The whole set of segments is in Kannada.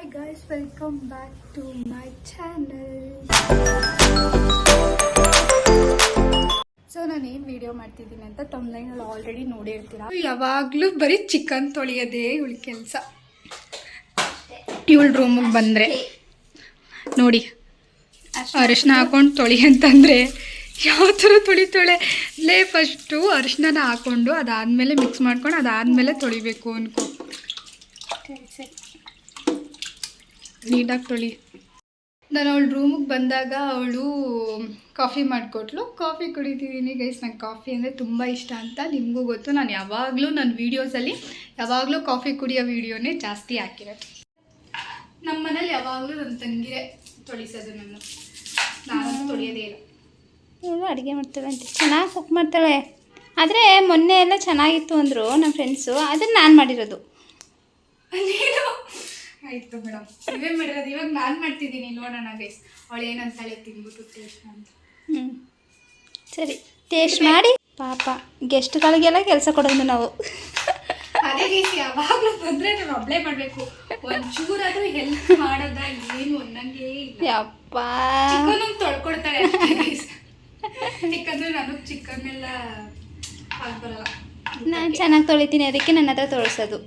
Hi guys welcome back to my channel so ನಾನು ಏನು ವಿಡಿಯೋ ಮಾಡ್ತಿದ್ದೀನಿ ಅಂತ ತಮ್ಲೈನಲ್ಲಿ ಆಲ್ರೆಡಿ ನೋಡಿರ್ತೀರ ಯಾವಾಗಲೂ ಬರೀ ಚಿಕನ್ ತೊಳೆಯೋದೇ ಇವಳ ಕೆಲಸ. ಇವಳ ರೂಮಿಗೆ ಬಂದರೆ. ನೋಡಿ ಅರಿಶಿನ ಹಾಕೊಂಡು ತೊಳಿ ಅಂತಂದರೆ ಯಾವ ಥರ ತೊಳಿತಾಳೆ? ಲೇ ಫಸ್ಟು ಅರಿಶಿನ ಹಾಕ್ಕೊಂಡು ಅದಾದಮೇಲೆ ಮಿಕ್ಸ್ ಮಾಡ್ಕೊಂಡು ಅದಾದಮೇಲೆ ತೊಳಿಬೇಕು ಅನ್ಕೋ. ನೀಟಾಗಿ ತೊಳಿ. ನಾನು ಅವಳು ರೂಮಿಗೆ ಬಂದಾಗ ಅವಳು ಕಾಫಿ ಮಾಡಿಕೊಟ್ಲು. ಕಾಫಿ ಕುಡಿತಿದ್ದೀನಿ ಗೈಸ್ ನಂಗೆ ಕಾಫಿ ಅಂದರೆ ತುಂಬ ಇಷ್ಟ ಅಂತ ನಿಮಗೂ ಗೊತ್ತು. ನಾನು ಯಾವಾಗಲೂ ನನ್ನ ವೀಡಿಯೋಸಲ್ಲಿ ಯಾವಾಗಲೂ ಕಾಫಿ ಕುಡಿಯೋ ವೀಡಿಯೋನೇ ಜಾಸ್ತಿ ಹಾಕಿರೋದು. ನಮ್ಮ ಮನೇಲಿ ಯಾವಾಗಲೂ ನನ್ನ ತಂಗಿರೇ ತೊಳಿಸೋದು ನಾನು ನಾನು ತೊಳೆಯೋದೇ ಇಲ್ಲ. ಇವಳು ಅಡುಗೆ ಮಾಡ್ತಾಳೆ ಅಂತ. ಚೆನ್ನಾಗಿ ಕುಕ್ ಮಾಡ್ತಾಳೆ. ಆದರೆ ಮೊನ್ನೆ ಎಲ್ಲ ಚೆನ್ನಾಗಿತ್ತು ಅಂದರು ನಮ್ಮ ಫ್ರೆಂಡ್ಸು ಅದನ್ನು ನಾನು ಮಾಡಿರೋದು. ಆಯ್ತು ಮೇಡಮ್. ನೀವೇ ಮಾಡಿರೋದು. ಇವಾಗ ನಾನು ಮಾಡ್ತಿದ್ದೀನಿ. ನೋಡೋಣ ಗೈಸ್ ಅವಳು ಏನಂತಾಳೆ ತಿನ್ಬಿಟ್ಟು ಟೇಸ್ಟ್ ಅಂತ. ಹ್ಞೂ ಸರಿ. ಟೇಸ್ಟ್ ಮಾಡಿ. ಪಾಪ ಗೆಸ್ಟ್ಗಳಿಗೆಲ್ಲ ಕೆಲಸ ಕೊಡೋದು ನಾವು. ಅದೇ ರೀತಿ ಯಾವಾಗಲೂ ಬಂದರೆ ನಾನು ಅಪ್ಲೈ ಮಾಡಬೇಕು. ಒಂಚೂರಾದ್ರೂ ಹೆಲ್ಪ್ ಮಾಡೋದ ಏನು ಅನ್ನಂಗೆ ಇಲ್ಲ. ಯಪ್ಪ. ಚಿಕನ್ ತೊಳ್ಕೊಡ್ತಾರೆ ಯಾಕಂದ್ರೆ ನನಗೆ ಚಿಕನ್ ಎಲ್ಲ ಆಗ್ ಬರಲ್ಲ ನಾನು ಚೆನ್ನಾಗಿ ತೊಳಿತೀನಿ. ಅದಕ್ಕೆ ನನ್ನ ಹತ್ರ ತೊಳ್ಸೋದು.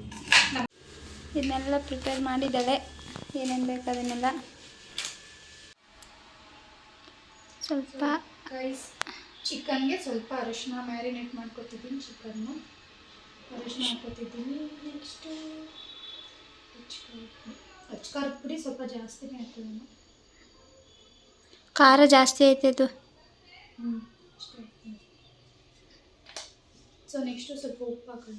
ಇದನ್ನೆಲ್ಲ ಪ್ರಿಪೇರ್ ಮಾಡಿದ್ದಾಳೆ. ಏನೇನು ಬೇಕು ಅದನ್ನೆಲ್ಲ. ಸ್ವಲ್ಪ ಗೈಸ್ ಚಿಕನ್ಗೆ ಸ್ವಲ್ಪ ಅರಿಶಿನ ಮ್ಯಾರಿನೇಟ್ ಮಾಡ್ಕೊತಿದ್ದೀನಿ ಚಿಕನ್ನು. ಅರಿಶಿನ ಹಾಕೋತಿದ್ದೀನಿ ನೆಕ್ಸ್ಟು ಅಚ್ಕಾರದ ಪುಡಿ ಸ್ವಲ್ಪ ಜಾಸ್ತಿನೇ ಹಾಕ್ತೀನಿ ಖಾರ ಜಾಸ್ತಿ ಐತೆ ಹ್ಞೂ ಸೊ ನೆಕ್ಸ್ಟು ಸ್ವಲ್ಪ ಉಪ್ಪು ಹಾಕೋಣ.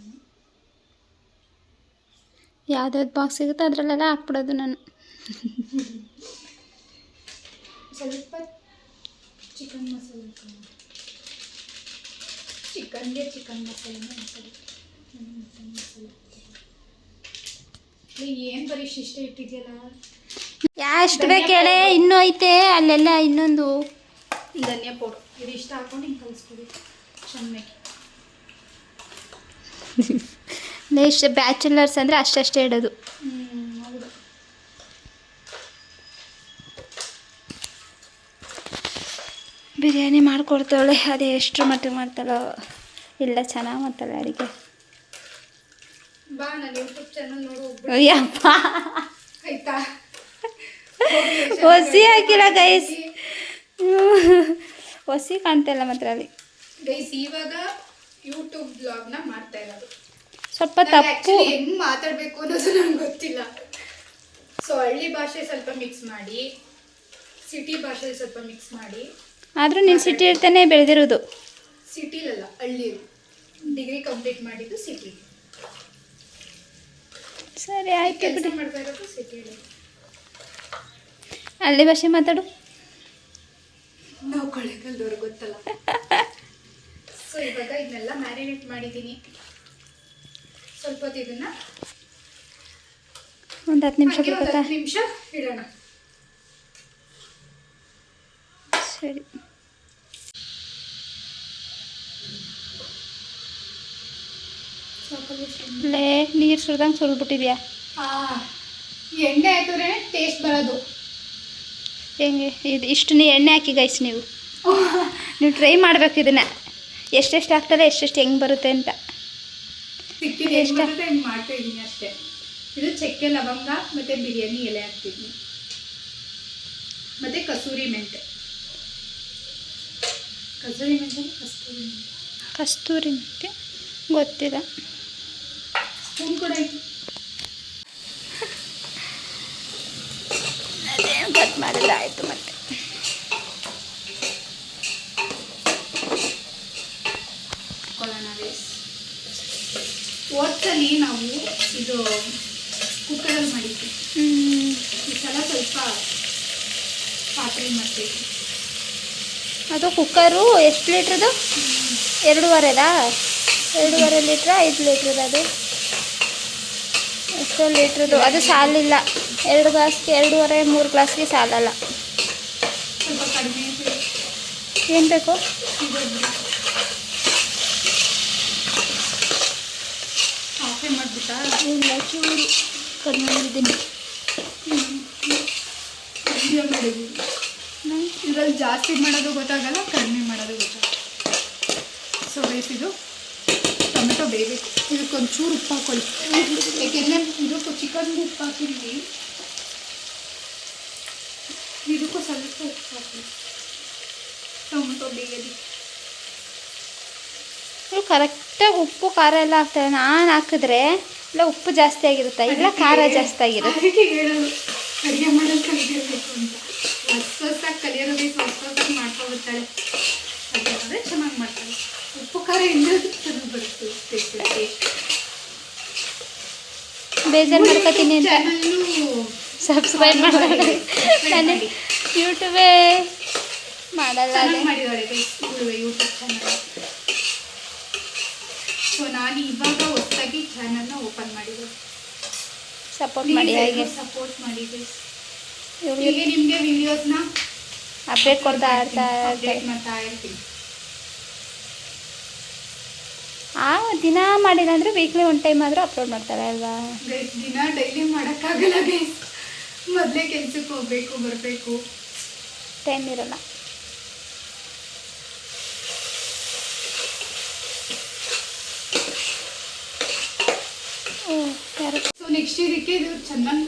ಯಾವ್ದಾವ್ದು ಬಾಕ್ಸ್ ಸಿಗುತ್ತೆ ಅದರಲ್ಲೆಲ್ಲ ಹಾಕ್ಬಿಡೋದು ನಾನು. ಸ್ವಲ್ಪ ಚಿಕನ್ ಮಸಾಲೆ ಚಿಕನ್ಗೆ ಚಿಕನ್ ಮಸಾಲೆನೇ ಹಾಕೋದು ಮಟನ್ ಮಸಾಲೆ ಏನು ಬರೀ ಶಿಷ್ಟ ಇಟ್ಟಿದೆಯಲ್ಲ? ಎಷ್ಟು ಬೇಕೇಳೆ ಇನ್ನೂ ಐತೆ ಅಲ್ಲೆಲ್ಲ ಇನ್ನೊಂದು. ಧನಿಯಾ ಪೌಡ್ರ್. ಇದು ಇಷ್ಟ ಹಾಕೊಂಡು ಹಿಂಗೆ ಕಲಿಸ್ಕೊಡಿ. ಚೆನ್ನಾಗಿ. ಎಷ್ಟು ಬ್ಯಾಚುಲರ್ಸ್ ಅಂದರೆ ಅಷ್ಟಷ್ಟೇ ಇಡೋದು. ಬಿರಿಯಾನಿ ಮಾಡಿಕೊಡ್ತಾಳೆ ಅದೇ ಎಷ್ಟು ಮಟ್ಟಿಗೆ ಮಾಡ್ತಾಳೋ ಇಲ್ಲ ಚೆನ್ನಾಗಿ ಮಾಡ್ತಾಳೆ ಅಡುಗೆ. ಬಾ ಯೂಟ್ಯೂಬ್ ಚಾನಲ್ ನೋಡು ಹೋಗ್ಬಿಡು ಅಯ್ಯಪ್ಪ. ಹೊಸಿ ಹಾಕಿಲ್ಲ ಗೈಸ್ ಹೊಸಿ ಕಾಣ್ತಾಯಿಲ್ಲ ಮಾತ್ರ ಅಲ್ಲಿ. ಗೈಸ್ ಇವಾಗ ಯೂಟ್ಯೂಬ್ ಬ್ಲಾಗ್ನ ಮಾಡ್ತಾ ಇರೋದು. ಸ್ವಲ್ಪ ತಪ್ಪು. ಹೆಂಗ್ ಮಾತಾಡ್ಬೇಕು ಅನ್ನೋದು ನಂಗೆ ಗೊತ್ತಿಲ್ಲ. ಸೊ ಹಳ್ಳಿ ಭಾಷೆ ಸ್ವಲ್ಪ ಮಿಕ್ಸ್ ಮಾಡಿ ಸಿಟಿ ಭಾಷೆ ಸ್ವಲ್ಪ ಮಿಕ್ಸ್ ಮಾಡಿ. ಆದರೂ ನೀನು ಸಿಟಿ ಇರ್ತಾನೆ ಬೆಳೆದಿರೋದು. ಸಿಟಿಲಲ್ಲ ಹಳ್ಳಿ. ಡಿಗ್ರಿ ಕಂಪ್ಲೀಟ್ ಮಾಡಿದ್ದು ಸಿಟಿ ಸರಿ ಆಯ್ತು ಕೆಲಸ ಬಿಡಿ. ಮಾಡ್ತಾ ಇರೋದು ಹಳ್ಳಿ ಭಾಷೆ ಮಾತಾಡು. ನಾವು ಕೊಳ್ಳೇಗಾಲದವ್ರು ಗೊತ್ತಲ್ಲ. ಸೊ ಇವಾಗ ಇದನ್ನೆಲ್ಲ ಮ್ಯಾರಿನೇಟ್ ಮಾಡಿದ್ದೀನಿ. ಸ್ವಲ್ಪ ಹೊತ್ತು ಇದನ್ನ ಒಂದು ಹತ್ತು ನಿಮಿಷ ಹತ್ತು ನಿಮಿಷ ಇಡೋಣ. ಸರಿ. ಲೇ ನೀರು ಸುರಿದಂಗೆ ಸುರಿದ್ಬಿಟ್ಟಿದ್ಯಾ ಹಾ ಎಣ್ಣೆ ಹಾಕಿದ್ರೆ ಟೇಸ್ಟ್ ಬರೋದು. ಹೆಂಗೆ? ಇದು ಇಷ್ಟು ನೀ ಎಣ್ಣೆ ಹಾಕಿ ಗೈಸ್ ನೀವು. ನೀವು ಟ್ರೈ ಮಾಡ್ಬೇಕು ಇದನ್ನ. ಎಷ್ಟೆಷ್ಟು ಹಾಕ್ತಾರೆ ಎಷ್ಟೆಷ್ಟು ಹೆಂಗೆ ಬರುತ್ತೆ ಅಂತ. ಸಿಕ್ಕಿದ ಎಷ್ಟು? ಬರುತ್ತೆ ಹಿಂಗೆ ಮಾಡ್ತಾ ಇದ್ದೀನಿ ಅಷ್ಟೇ. ಇದು ಚಕ್ಕೆ ಲವಂಗ ಮತ್ತು ಬಿರಿಯಾನಿ ಎಲೆ ಹಾಕ್ತಿದ್ವಿ ಮತ್ತು ಕಸೂರಿ ಮೆಂತೆ. ಕಸೂರಿ ಮೆಂತೆ ಕಸ್ತೂರಿ ಮೆಂತೆ. ಕಸ್ತೂರಿ ಮೆಂತೆ? ಗೊತ್ತಿಲ್ಲ. ಸ್ಪೂನ್ ಕೂಡ. ಆಯಿತು ಅದೇ ಕಟ್ ಮಾಡಿಲ್ಲ ಆಯಿತು ಮತ್ತೆ ಹಾಕೊಳ್ಳೋಣ ರೈಸ್ ಓದ್ಸಲಿ ನಾವು ಇದು ಕುಕ್ಕರಲ್ಲಿ ಮಾಡಿದ್ವಿ. ಈ ಸಲ ಸ್ವಲ್ಪ ಪಾತ್ರೆ ಮಾಡ್ತೀವಿ ಅದು ಕುಕ್ಕರು ಎಷ್ಟು ಲೀಟ್ರದು? ಎರಡೂವರೆದಾ? ಎರಡೂವರೆ ಲೀಟ್ರ ಐದು ಲೀಟ್ರದ ಅದು? ಎಷ್ಟೋ ಲೀಟ್ರದು. ಅದು ಸಾಲಿಲ್ಲ. ಎರಡು ಗ್ಲಾಸ್ಗೆ ಎರಡೂವರೆ ಮೂರು ಗ್ಲಾಸ್ಗೆ ಸಾಲಲ್ಲ. ಏನು ಬೇಕು. ಮಾಡಿಬಿಟ್ಟಾ ಇಲ್ಲ ಚೂರು ಕಡಿಮೆ ಮಾಡಿದ್ದೀನಿ. ಇದರಲ್ಲಿ ಜಾಸ್ತಿ ಮಾಡೋದು ಗೊತ್ತಾಗಲ್ಲ ಕಡಿಮೆ ಮಾಡೋದು ಗೊತ್ತಾಗಲ್ಲ. ಸೊ ಗೈಸ್ ಇದು ಟೊಮೆಟೊ ಬೇಯಬೇಕು ಇದಕ್ಕೊಂಚೂರು ಉಪ್ಪು ಹಾಕೊಳ್ಳಿ. ಏಕೆಂದರೆ ಇದಕ್ಕೂ ಚಿಕನ್ ಉಪ್ಪು ಹಾಕಿದ್ವಿ ಇದಕ್ಕೂ ಸ್ವಲ್ಪ ಉಪ್ಪು ಹಾಕಿ. ಟೊಮೆಟೊ ಬೇಯಲಿ ಇವು ಕರೆಕ್ಟಾಗಿ ಉಪ್ಪು ಖಾರ ಎಲ್ಲ ಹಾಕ್ತಾರೆ. ನಾನು ಹಾಕಿದ್ರೆ ಇಲ್ಲ ಉಪ್ಪು ಜಾಸ್ತಿ ಆಗಿರುತ್ತೆ. ಇಲ್ಲ ಖಾರ ಜಾಸ್ತಿ ಆಗಿರುತ್ತೆ. ಅದಕ್ಕೆ ಹೇಳೋದು ಅಡುಗೆ ಮಾಡೋದು ಕಲಿತಿರ್ಬೇಕು ಅಂತ. ಹೊಸ ಹೊಸ್ದಾಗಿ ಕಲಿಯೋದು ಬೇಕು ಹೊಸ ಹೊಸ್ದಾಗಿ ಮಾಡ್ಕೊಬಿಡ್ತಾಳೆ ಅಡುಗೆ ಅಂದರೆ ಚೆನ್ನಾಗಿ ಮಾಡ್ತಾಳೆ. ಉಪ್ಪು ಖಾರ ಇಲ್ಲದ ಚೆನ್ನಾಗಿ ಬರುತ್ತೆ ಟೇಸ್ಟ್ ಟೇಸ್ಟ್ ಬೇಜಾರು ಮಾಡ್ಕೊತೀನಿ ಅಂತ. ಸಬ್ಸ್ಕ್ರೈಬ್ ಮಾಡಿ ನಾನು ಯೂಟ್ಯೂಬೇ ಮಾಡಲ್ಲ ಯೂಟ್ಯೂಬ್ ಚಾನಲ್ ಸೊ ನಾನು ಇವಾಗ ಹೊಸದಾಗಿ ಚಾನಲ್ನ ಓಪನ್ ಮಾಡಿದೆ ಸಪೋರ್ಟ್ ಮಾಡಿ ಹಾಗೆ? ಸಪೋರ್ಟ್ ಮಾಡಿದೆ ಹೀಗೆ ನಿಮಗೆ ವಿಡಿಯೋಸ್ನ ಅಪ್ಡೇಟ್ ಕೊಡ್ತಾ ಇರ್ತಾ ಅಪ್ಡೇಟ್ ಮಾಡ್ತಾ ಇರ್ತೀನಿ. ಆ ದಿನ ಮಾಡಿಲ್ಲ ಅಂದ್ರೆ ವೀಕ್ಲಿ ಒನ್ ಟೈಮ್ ಆದ್ರೂ ಅಪ್ಲೋಡ್ ಮಾಡ್ತಾರೆ ಅಲ್ವಾ? ಗೈಸ್ ದಿನ ಡೈಲಿ ಮಾಡೋಕ್ಕಾಗಲ್ಲ ಗೈಸ್ ಮೊದಲೇ ಕೆಲ್ಸಕ್ಕೆ ಹೋಗ್ಬೇಕು ಬರಬೇಕು. ಟೈಮ್ ಇರಲ್ಲ. ನೆಕ್ಸ್ಟ್ ಇದಕ್ಕೆ ಇದು ಚೆನ್ನಾಗಿ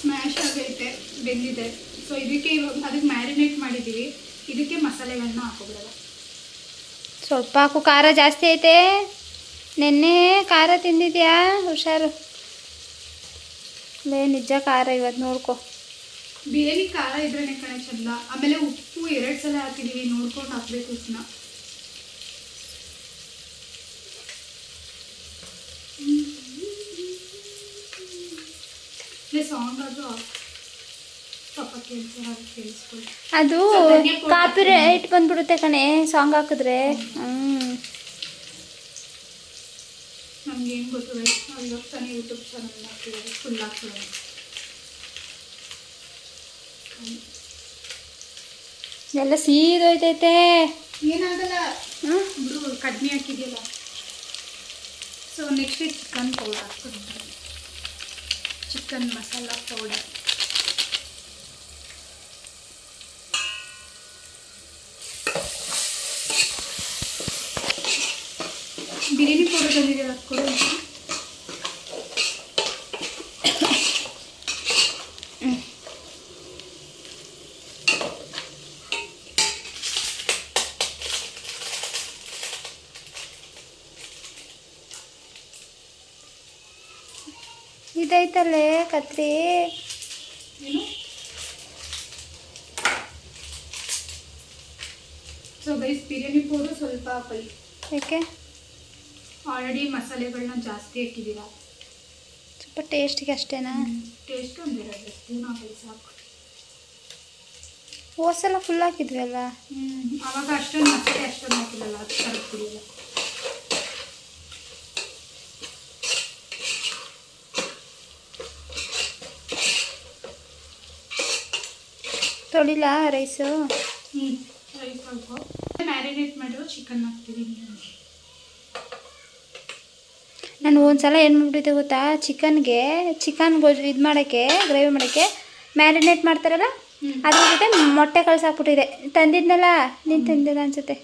ಸ್ಮ್ಯಾಶ್ ಆಗೈತೆ ಬೆಂದಿದೆ. ಸೊ ಇದಕ್ಕೆ ಇವಾಗ ಅದಕ್ಕೆ ಮ್ಯಾರಿನೇಟ್ ಮಾಡಿದ್ದೀವಿ. ಇದಕ್ಕೆ ಮಸಾಲೆಗಳನ್ನ ಹಾಕೋಬಿಡಲ್ಲ ಸ್ವಲ್ಪ ಹಾಕು. ಖಾರ ಜಾಸ್ತಿ ಐತೆ. ನೆನ್ನೆ ಖಾರ ತಿಂದಿದ್ಯಾ? ಹುಷಾರು. ಲೇ ನಿಜ ಖಾರ ಇವತ್ತು ನೋಡ್ಕೊ. ಬಿರಿಯಾನಿ ಖಾರ ಇದ್ರೆ ಕಣೆ ಚಂದ. ಆಮೇಲೆ ಉಪ್ಪು ಎರಡು ಸಲ ಹಾಕಿದ್ದೀವಿ ನೋಡ್ಕೊಂಡು ಹಾಕ್ಬೇಕು ಉಪ್ಪನ್ನ. ಸಾಂಗ್ ಅದು ಪಾಪ ಕೇಳ್ತಾರೆ ಅದು ಕೇಳಿಸ್ಕೊಳ್ಳಿ ಕಾಪಿ ರೈಟ್ ಬಂದ್ಬಿಡುತ್ತೆ ಕಣೆ ಸಾಂಗ್ ಹಾಕಿದ್ರೆ. ಹ್ಞೂ ನಮ್ಗೆ ಏನು ಗೊತ್ತು ರೈಸ್ ನಾವು ಇವಾಗ ತಾನೇ ಯೂಟ್ಯೂಬ್ ಚಾನಲ್ ಹಾಕ್ತಿರೋದು ಫುಲ್ ಹಾಕ್ತಿರೋದು ಎಲ್ಲ ಸೀದೋಯ್ತೈತೆ ಏನಾಗಲ್ಲ. ಬಿಡು ಕಡಿಮೆ ಹಾಕಿದೆಯಲ್ಲ. ಸೊ ನೆಕ್ಸ್ಟ್ ಚಿಕನ್ ಪೌಡರ್ ಹಾಕ್ತೀನಿ chicken masala powder. Biryani powder ಬಂದಿದೆ ಹಾಕ್ಕೊಡು ಇದೈತಲ್ಲೇ ಕತ್ರಿ ಏನು? ಸೊ ಗೈಸ್ ಬಿರಿಯಾನಿ ಪೌಡರ್ ಸ್ವಲ್ಪ ಹಾಕೊಳ್ಳಿ ಯಾಕೆ? ಆಲ್ರೆಡಿ ಮಸಾಲೆಗಳನ್ನ ಜಾಸ್ತಿ ಹಾಕಿದ್ದೀರಾ? ಸ್ವಲ್ಪ ಟೇಸ್ಟಿಗೆ ಅಷ್ಟೇನಾ? ಟೇಸ್ಟ್ ಒಂದು ಎರಡು ಸ್ಪೂನ್ ಹಾಕೊಳ್ಳಿ ಸಾಕು ಹೋಸೆಲ್ಲ ಫುಲ್ ಹಾಕಿದ್ವಿ ಅಲ್ಲ ಹ್ಮ್. ಆವಾಗ ಅಷ್ಟೊಂದು ಮಸಾಲೆ ಅಷ್ಟೊಂದು ಹಾಕಿಲ್ಲಲ್ಲ ಅದು ಕರೆಕ್ಟ್ ತೊಳಿಲ ರೈಸು. ಹ್ಞೂ ರೈಸ್ ಮ್ಯಾರಿನೇಟ್ ಮಾಡಿರೋ ಚಿಕನ್ ಹಾಕ್ತಿದ್ದೀನಿ ನಾನು ಒಂದ್ಸಲ ಏನು ಮಾಡ್ಬಿಟ್ಟಿದ್ದೆ ಗೊತ್ತಾ? ಚಿಕನ್ಗೆ ಚಿಕನ್ ಇದು ಮಾಡೋಕ್ಕೆ ಗ್ರೇವಿ ಮಾಡೋಕ್ಕೆ ಮ್ಯಾರಿನೇಟ್ ಮಾಡ್ತಾರಲ್ಲ. ಅದ್ರ ಜೊತೆ ಮೊಟ್ಟೆ ಕಳ್ಸಾಕ್ಬಿಟ್ಟಿದೆ. ತಂದಿದ್ನಲ್ಲ? ನೀನು ತಂದಿಲ್ಲ ಅನ್ಸುತ್ತೆ.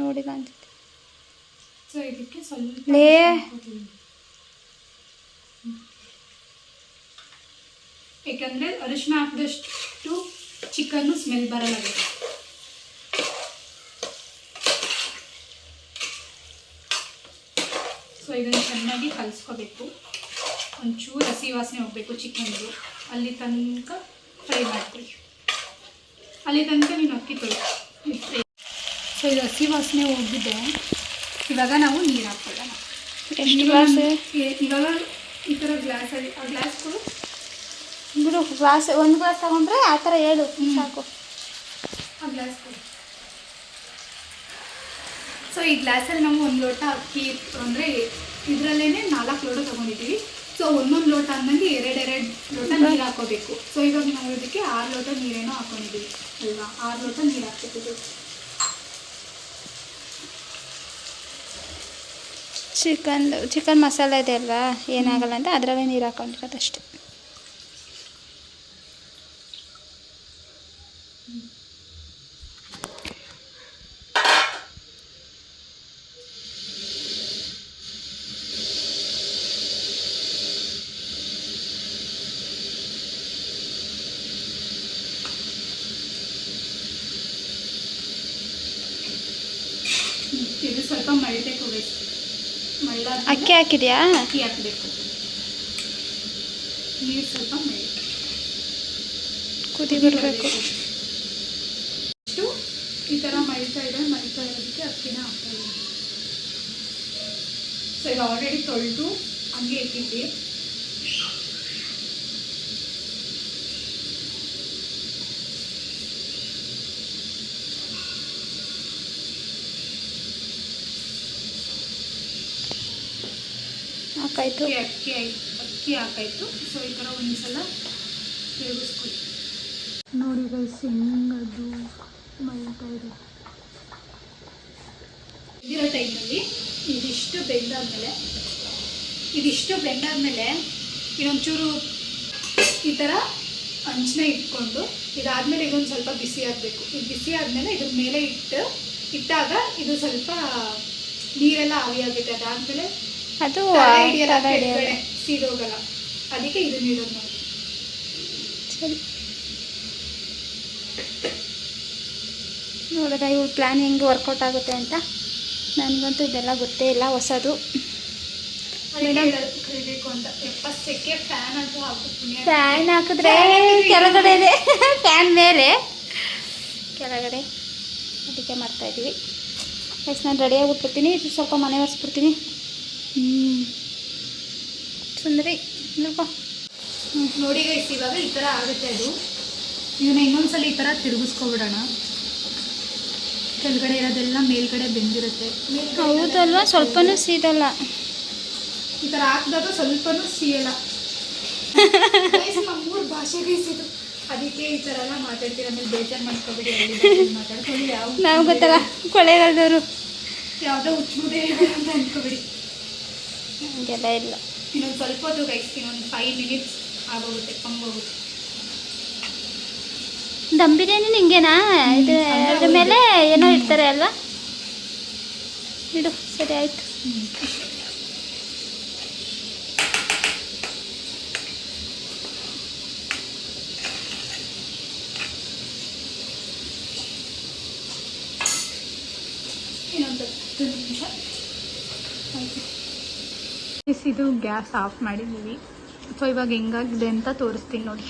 ನೋಡಿಲ್ಲ ಅನ್ಸುತ್ತೆ. ಲೇ. ಯಾಕಂದ್ರೆ ಅರಿಶಿನ ಹಾಕಿದಷ್ಟು ಚಿಕನ್ನು ಸ್ಮೆಲ್ ಬರಲ್ಲ. ಸೊ ಇದನ್ನು ಚೆನ್ನಾಗಿ ಕಲಿಸ್ಕೋಬೇಕು. ಒಂಚೂರು ಹಸಿ ವಾಸನೆ ಹೋಗಬೇಕು ಚಿಕನ್ದು ಅಲ್ಲಿ ತನಕ ಫ್ರೈ ಮಾಡ್ತೀವಿ. ಅಲ್ಲಿ ತನಕ ನೀನು ಅಕ್ಕಿ ತೊಳಿ. ಸೊ ಇದು ಹಸಿ ವಾಸನೆ ಹೋಗಿದೆ. ಇವಾಗ ನಾವು ನೀರು ಹಾಕ್ಕೊಳ್ಳೋಣ. ಇವಾಗ ಈ ಥರ ಗ್ಲಾಸಲ್ಲಿ ಆ ಗ್ಲಾಸ್ಗಳು ಬಿಡು ಗ್ಲಾಸ್ ಒಂದು ಗ್ಲಾಸ್ ತಗೊಂಡ್ರೆ ಆ ಥರ ಹೇಳು. ಸಾಕು. ಸೊ ಈ ಗ್ಲಾಸಲ್ಲಿ ನಾವು ಒಂದು ಲೋಟ ಅಕ್ಕಿ ಅಂದರೆ ಇದರಲ್ಲೇ ನಾಲ್ಕು ಲೋಟ ತೊಗೊಂಡಿದ್ದೀವಿ. ಸೊ ಒಂದೊಂದು ಲೋಟ ಅಂದಂಗೆ ಎರಡೆರಡು ಲೋಟ ನೀರು ಹಾಕೋಬೇಕು. ಸೊ ಇವಾಗ ನಾವು ಇದಕ್ಕೆ ಆರು ಲೋಟ ನೀರೇನೋ ಹಾಕೊಂಡಿದ್ದೀವಿ ಅಲ್ವಾ? ಆರು ಲೋಟ ನೀರು ಹಾಕ್ಬೇಕು ಚಿಕನ್ ಚಿಕನ್ ಮಸಾಲೆ ಇದೆ ಅಲ್ವಾ? ಏನಾಗಲ್ಲ ಅಂತ ಅದರಲ್ಲೇ ನೀರು ಹಾಕೊಂಡಿರೋದು ಅಷ್ಟೇ ಇದು ಸ್ವಲ್ಪ ಮಳ್ಬೇಕು ಗೈಸ್ ಮಳ್ಳ ಅಕ್ಕಿ ಹಾಕಿದ್ಯಾ? ಅಕ್ಕಿ ಹಾಕಬೇಕು. ನೀರು ಸ್ವಲ್ಪ ಮಳ್ಳಿ ಕುದಿ ಬರಬೇಕು. ಇಷ್ಟು ಈ ಥರ ಮಳಿತಾ ಇದೆ ಮಳಿತಾ ಇರೋದಕ್ಕೆ ಅಕ್ಕಿನ ಹಾಕ್ತಾ ಇದ್ದೀನಿ. ಸೊ ಈಗ ಆಲ್ರೆಡಿ ತೊಳೆದು ಹಂಗೆ ಇಟ್ಟಿದ್ವಿ ಹಾಕಾಯ್ತು? ಅಕ್ಕಿ ಅಕ್ಕಿ ಹಾಕಾಯ್ತು. ಸೊ ಈ ಥರ ಒಂದ್ಸಲ ಉಪಯೋಗಿಸ್ಕೊಳ್ಳಿ ನೋಡಿ ಗೈಸ್ ಹೆಂಗದು ಮೈತಾ ಇದೆ. ಇದಿರೋ ಟೈಮಲ್ಲಿ ಇದಿಷ್ಟು ಬೆಂದಾದ್ಮೇಲೆ ಇದಿಷ್ಟು ಬೆಂದಾದ್ಮೇಲೆ ಇನ್ನೊಂಚೂರು ಈ ಥರ ಅಂಚನೆ ಇಟ್ಕೊಂಡು ಇದಾದಮೇಲೆ ಇದೊಂದು ಸ್ವಲ್ಪ ಬಿಸಿ ಆಗಬೇಕು. ಇದು ಬಿಸಿ ಆದಮೇಲೆ ಇದ್ರ ಮೇಲೆ ಇಟ್ಟು ಇಟ್ಟಾಗ ಇದು ಸ್ವಲ್ಪ ನೀರೆಲ್ಲ ಆವಿಯಾಗುತ್ತೆ ಅದಾದ್ಮೇಲೆ ಅದು ಸೀದೋಗಲ್ಲ ಅದಕ್ಕೆ ಇದನ್ನ ಇಡೋದು ನಾವು ಸರಿ. ನೋಡಿದ್ರೆ ಇವಳು ಪ್ಲ್ಯಾನ್ ಹೆಂಗೆ ವರ್ಕೌಟ್ ಆಗುತ್ತೆ ಅಂತ. ನನಗಂತೂ ಇದೆಲ್ಲ ಗೊತ್ತೇ ಇಲ್ಲ ಹೊಸದು. ಫ್ಯಾನ್ ಅಂತ. ಹಾಕು ಫ್ಯಾನ್ ಹಾಕಿದ್ರೆ ಕೆಳಗಡೆ ಇದೆ. ಫ್ಯಾನ್ ಮೇಲೆ. ಕೆಳಗಡೆ. ಅದಕ್ಕೆ ಮಾಡ್ತಾ ಇದ್ದೀವಿ ಎಸ್ ನಾನು ರೆಡಿಯಾಗಿ ಬಿಟ್ಬಿಡ್ತೀನಿ ಇದು ಸ್ವಲ್ಪ ಮನೆ ಒರೆಸ್ಬಿಡ್ತೀನಿ. ಸುಂದರಿ ನೋಡ್ಕೊ ನೋಡಿ ಗೈಸ್ ಇವಾಗ ಈ ಥರ ಆಗುತ್ತೆ ಅದು. ಇದನ್ನ ಇನ್ನೊಂದ್ಸಲ ಈ ಥರ ತಿರುಗಿಸ್ಕೊಬಿಡೋಣ. ಕೆಳಗಡೆ ಇರೋದೆಲ್ಲ ಮೇಲ್ಗಡೆ ಬೆಂದಿರುತ್ತೆ. ಹೌದಲ್ವಾ? ಸ್ವಲ್ಪನೂ ಸೀದಲ್ಲ. ಈ ಥರ ಹಾಕಿದಾಗ ಸ್ವಲ್ಪನೂ ಸೀಯಲ್ಲ. ನಮ್ಮೂರ ಭಾಷೆ ಗೈಸಿದು ಅದಕ್ಕೆ ಈ ಥರ ಎಲ್ಲ ಮಾತಾಡ್ತೀರ ಆಮೇಲೆ ಬೇಜಾರು ಮಾಡ್ಕೊಬಿಡಿ ಮಾತಾಡ್ಕೊಳ್ಳಿ. ಯಾವ ನಾವು ಗೊತ್ತಲ್ಲ ಕೊಳ್ಳೇಗಾಲದವರು ಯಾವುದೋ ಹುಚ್ಚುದೇ ಅಂತ ಅನ್ಕೋಬಿಡಿ. ಹಂಗೆಲ್ಲ ಇಲ್ಲ. ಇನ್ನೊಂದು ಸ್ವಲ್ಪ ಹೊತ್ತು ಗೈಸ್ ಒಂದು ಫೈವ್ ಮಿನಿಟ್ಸ್ ಆಗೋಗುತ್ತೆ ಕಂಬೋಗುತ್ತೆ. ದಮ್ ಬಿರಿಯಾನಿ ನಿಂಗೇನಾ? ಇದು ಅದ್ರ ಮೇಲೆ ಏನೋ ಇಡ್ತಾರೆ ಅಲ್ವಾ? ಇಡು ಸರಿ ಆಯ್ತು. ಇನ್ನೊಂದು ಹತ್ತು ನಿಮಿಷ. ಆಯ್ತು ಇದು ಗ್ಯಾಸ್ ಆಫ್ ಮಾಡಿದ್ದೀವಿ. ಸೊ ಇವಾಗ ಹೆಂಗಾಗಿದೆ ಅಂತ ತೋರಿಸ್ತೀನಿ ನೋಡಿ.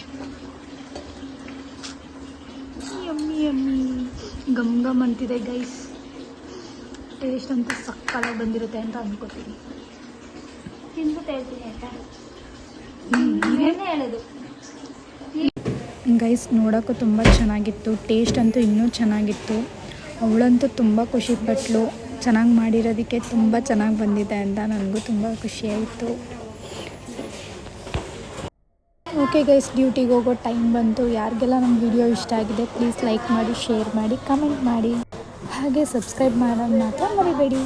ಎಮ್ಮಿ ಎಮ್ಮಿ ಗಮ್ ಗಮ್ ಅಂತಿದೆ ಗೈಸ್ ಟೇಸ್ಟ್ ಅಂತ ಸಕ್ಕತ್ತಾಗಿ ಬಂದಿರುತ್ತೆ ಅಂತ ಅನ್ಕೋತೀನಿ. ತಿಂದ್ಬಿಟ್ಟು ಹೇಳ್ತೀನಿ ಆಯ್ತಾ? ಏನೇ ಹೇಳೋದು? ಗೈಸ್ ನೋಡೋಕ್ಕೂ ತುಂಬ ಚೆನ್ನಾಗಿತ್ತು. ಟೇಸ್ಟ್ ಅಂತೂ ಇನ್ನೂ ಚೆನ್ನಾಗಿತ್ತು. ಅವಳಂತೂ ತುಂಬ ಖುಷಿ ಪಟ್ಲು ಚೆನ್ನಾಗಿ ಮಾಡಿರೋದಕ್ಕೆ ತುಂಬ ಚೆನ್ನಾಗಿ ಬಂದಿದೆ ಅಂತ ನನಗೂ ತುಂಬ ಖುಷಿಯಾಯಿತು ಓಕೆ ಗೈಸ್ ಡ್ಯೂಟಿಗೆ ಹೋಗೋ ಟೈಮ್ ಬಂತು. ಯಾರಿಗೆಲ್ಲ ನಮ್ಮ ವಿಡಿಯೋ ಇಷ್ಟ ಆಗಿದೆ ಪ್ಲೀಸ್ ಲೈಕ್ ಮಾಡಿ ಶೇರ್ ಮಾಡಿ ಕಮೆಂಟ್ ಮಾಡಿ. ಹಾಗೆ ಸಬ್ಸ್ಕ್ರೈಬ್ ಮಾಡೋದು ಮಾತ್ರ ಮರಿಬೇಡಿ.